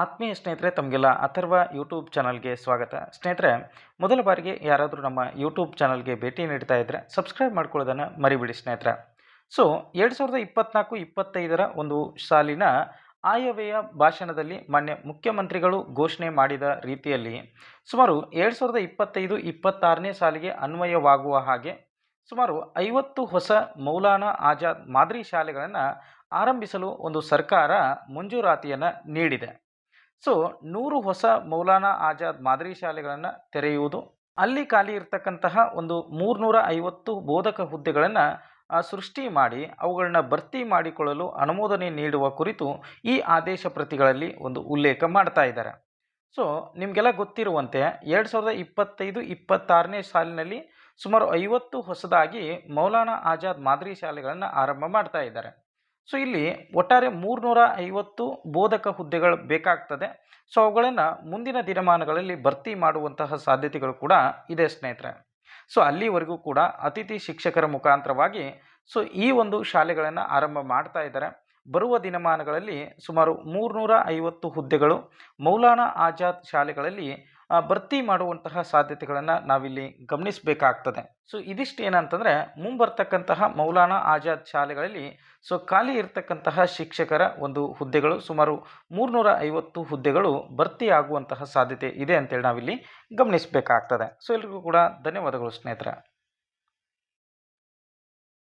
ಆತ್ಮೀಯ ಸ್ನೇಹಿತರೆ, ತಮಗೆಲ್ಲ ಅಥರ್ವ ಯೂಟ್ಯೂಬ್ ಚಾನಲ್ಗೆ ಸ್ವಾಗತ. ಸ್ನೇಹಿತರೆ, ಮೊದಲ ಬಾರಿಗೆ ಯಾರಾದರೂ ನಮ್ಮ ಯೂಟ್ಯೂಬ್ ಚಾನಲ್ಗೆ ಭೇಟಿ ನೀಡ್ತಾ ಇದ್ದರೆ ಸಬ್ಸ್ಕ್ರೈಬ್ ಮಾಡ್ಕೊಳ್ಳೋದನ್ನು ಮರಿಬಿಡಿ ಸ್ನೇಹಿತರೆ. ಸೊ ಎರಡು ಸಾವಿರದ ಇಪ್ಪತ್ನಾಲ್ಕು, ಇಪ್ಪತ್ತೈದರ ಒಂದು ಸಾಲಿನ ಆಯವ್ಯಯ ಭಾಷಣದಲ್ಲಿ ಮಾನ್ಯ ಮುಖ್ಯಮಂತ್ರಿಗಳು ಘೋಷಣೆ ಮಾಡಿದ ರೀತಿಯಲ್ಲಿ ಸುಮಾರು ಎರಡು ಸಾವಿರದ ಇಪ್ಪತ್ತೈದು, ಇಪ್ಪತ್ತಾರನೇ ಸಾಲಿಗೆ ಅನ್ವಯವಾಗುವ ಹಾಗೆ ಸುಮಾರು ಐವತ್ತು ಹೊಸ ಮೌಲಾನಾ ಆಜಾದ್ ಮಾದರಿ ಶಾಲೆಗಳನ್ನು ಆರಂಭಿಸಲು ಒಂದು ಸರ್ಕಾರ ಮಂಜೂರಾತಿಯನ್ನು ನೀಡಿದೆ. ಸೊ ನೂರು ಹೊಸ ಮೌಲಾನಾ ಆಜಾದ್ ಮಾದರಿ ಶಾಲೆಗಳನ್ನು ತೆರೆಯುವುದು, ಅಲ್ಲಿ ಖಾಲಿ ಇರತಕ್ಕಂತಹ ಒಂದು ಮೂರ್ನೂರ ಐವತ್ತು ಬೋಧಕ ಹುದ್ದೆಗಳನ್ನು ಸೃಷ್ಟಿ ಮಾಡಿ ಅವುಗಳನ್ನ ಭರ್ತಿ ಮಾಡಿಕೊಳ್ಳಲು ಅನುಮೋದನೆ ನೀಡುವ ಕುರಿತು ಈ ಆದೇಶ ಪ್ರತಿಗಳಲ್ಲಿ ಒಂದು ಉಲ್ಲೇಖ ಮಾಡ್ತಾ ಇದ್ದಾರೆ. ಸೊ ನಿಮಗೆಲ್ಲ ಗೊತ್ತಿರುವಂತೆ ಎರಡು ಸಾವಿರದ ಇಪ್ಪತ್ತೈದು, ಇಪ್ಪತ್ತಾರನೇ ಸಾಲಿನಲ್ಲಿ ಸುಮಾರು ಐವತ್ತು ಹೊಸದಾಗಿ ಮೌಲಾನಾ ಆಜಾದ್ ಮಾದರಿ ಶಾಲೆಗಳನ್ನು ಆರಂಭ ಮಾಡ್ತಾ ಇದ್ದಾರೆ. ಸೊ ಇಲ್ಲಿ ಒಟ್ಟಾರೆ ಮೂರುನೂರ ಐವತ್ತು ಬೋಧಕ ಹುದ್ದೆಗಳು ಬೇಕಾಗ್ತದೆ. ಸೊ ಅವುಗಳನ್ನು ಮುಂದಿನ ದಿನಮಾನಗಳಲ್ಲಿ ಭರ್ತಿ ಮಾಡುವಂತಹ ಸಾಧ್ಯತೆಗಳು ಕೂಡ ಇದೆ ಸ್ನೇಹಿತರೆ. ಸೊ ಅಲ್ಲಿವರೆಗೂ ಕೂಡ ಅತಿಥಿ ಶಿಕ್ಷಕರ ಮುಖಾಂತರವಾಗಿ ಸೊ ಈ ಒಂದು ಶಾಲೆಗಳನ್ನು ಆರಂಭ ಮಾಡ್ತಾ ಇದ್ದಾರೆ. ಬರುವ ದಿನಮಾನಗಳಲ್ಲಿ ಸುಮಾರು ಮೂರುನೂರ ಐವತ್ತು ಹುದ್ದೆಗಳು ಮೌಲಾನಾ ಆಜಾದ್ ಶಾಲೆಗಳಲ್ಲಿ ಭರ್ತಿ ಮಾಡುವಂತಹ ಸಾಧ್ಯತೆಗಳನ್ನು ನಾವಿಲ್ಲಿ ಗಮನಿಸಬೇಕಾಗ್ತದೆ. ಸೊ ಇದಿಷ್ಟು ಏನಂತಂದರೆ, ಮುಂಬರ್ತಕ್ಕಂತಹ ಮೌಲಾನಾ ಆಜಾದ್ ಶಾಲೆಗಳಲ್ಲಿ ಸೊ ಖಾಲಿ ಇರತಕ್ಕಂತಹ ಶಿಕ್ಷಕರ ಒಂದು ಹುದ್ದೆಗಳು, ಸುಮಾರು ಮೂರುನೂರ ಐವತ್ತು ಹುದ್ದೆಗಳು ಭರ್ತಿ ಆಗುವಂತಹ ಸಾಧ್ಯತೆ ಇದೆ ಅಂತೇಳಿ ನಾವಿಲ್ಲಿ ಗಮನಿಸಬೇಕಾಗ್ತದೆ. ಸೊ ಎಲ್ರಿಗೂ ಕೂಡ ಧನ್ಯವಾದಗಳು ಸ್ನೇಹಿತರೆ.